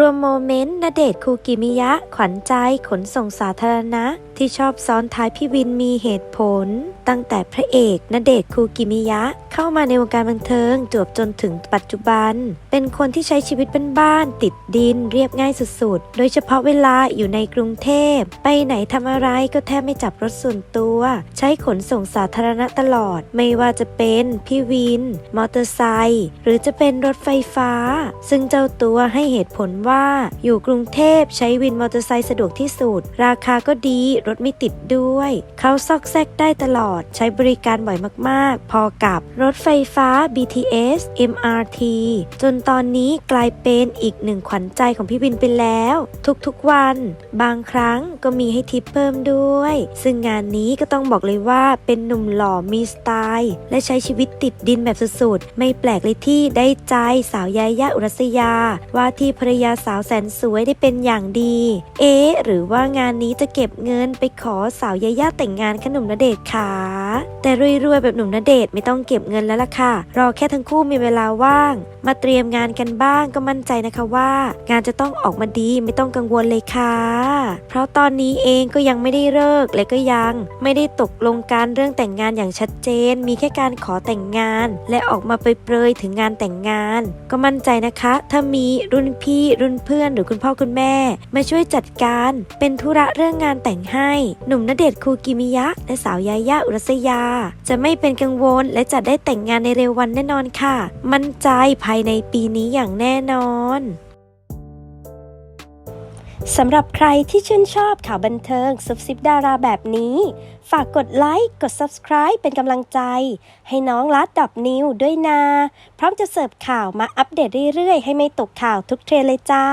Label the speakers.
Speaker 1: รวมโมเมนต์ณเดชคูกิมิยะ ขวัญใจขนส่งสาธารณะ ที่ชอบซ้อนท้ายพี่วินมีเหตุผล ตั้งแต่พระเอกณเดชคูกิมิยะ เข้ามาในวงการบันเทิงจวบจนถึงปัจจุบัน เป็นคนที่ใช้ชีวิตเป็นบ้านติดดินเรียบง่ายสุดๆ โดยเฉพาะเวลาอยู่ในกรุงเทพ ไปไหนทำอะไรก็แทบไม่จับรถส่วนตัว ใช้ขนส่งสาธารณะตลอด ไม่ว่าจะเป็นพี่วิน มอเตอร์ไซค์หรือจะเป็นรถไฟฟ้า ซึ่งเจ้าตัวให้เหตุผลว่าอยู่กรุงเทพใช้วินมอเตอร์ไซค์สะดวกที่สุด ราคาก็ดีรถไม่ติดด้วย เขาซอกแซกได้ตลอดใช้บริการบ่อยมากๆ พอกับรถไฟฟ้า BTS MRT จนตอนนี้กลายเป็นอีกหนึ่งขวัญใจของพี่วินไปแล้ว ทุกๆวัน บางครั้งก็มีให้ทิปเพิ่มด้วย ซึ่งงานนี้ก็ต้องบอกเลยว่าเป็นหนุ่มหล่อมีสไตล์และใช้ชีวิตติดดินแบบสุดๆ ไม่แปลกเลยที่ได้ใจสาวยายาอุรัสยา ว่าที่ภรรยาสาวแสนสวยได้เป็นอย่างดี เอ๊หรือว่างานนี้จะเก็บเงินไปขอสาวยายาแต่งงานขนมณเดชน์ขาแต่รวยๆแบบหนุ่มณเดชน์ไม่ต้องเก็บเงินแล้วล่ะค่ะ รอแค่ทั้งคู่มีเวลาว่าง มาเตรียมงานกันบ้างก็มั่นใจนะคะว่า งานจะต้องออกมาดีไม่ต้องกังวลเลยค่ะ เพราะตอนนี้เองก็ยังไม่ได้เลิกและก็ยัง ไม่ได้ตกลงการเรื่องแต่งงานอย่างชัดเจน มีแค่การขอแต่งงาน และออกมาไปเปรยถึงงานแต่งงาน ก็มั่นใจนะคะ ถ้ามีรุ่นพี่รุ่นเพื่อนหรือคุณพ่อคุณแม่ มาช่วยจัดการ เป็นธุระเรื่องงานแต่งให้ หนุ่มณเดชน์คูกิมิยะ และสาวยายาอุรสยา จะไม่เป็นกังวลและจะได้แต่งงานในเร็ววันแน่นอนค่ะ มั่นใจภายในปีนี้อย่างแน่นอนสำหรับใครที่ชื่นชอบข่าวบันเทิงซุบซิบดาราแบบนี้ ฝากกดไลค์ กด Subscribe เป็นกำลังใจ ให้น้องลัดดับนิวด้วยนะพร้อมจะเสิร์ฟข่าวมาอัปเดตเรื่อยๆ ให้ไม่ตกข่าวทุกเทรนเลยจ้า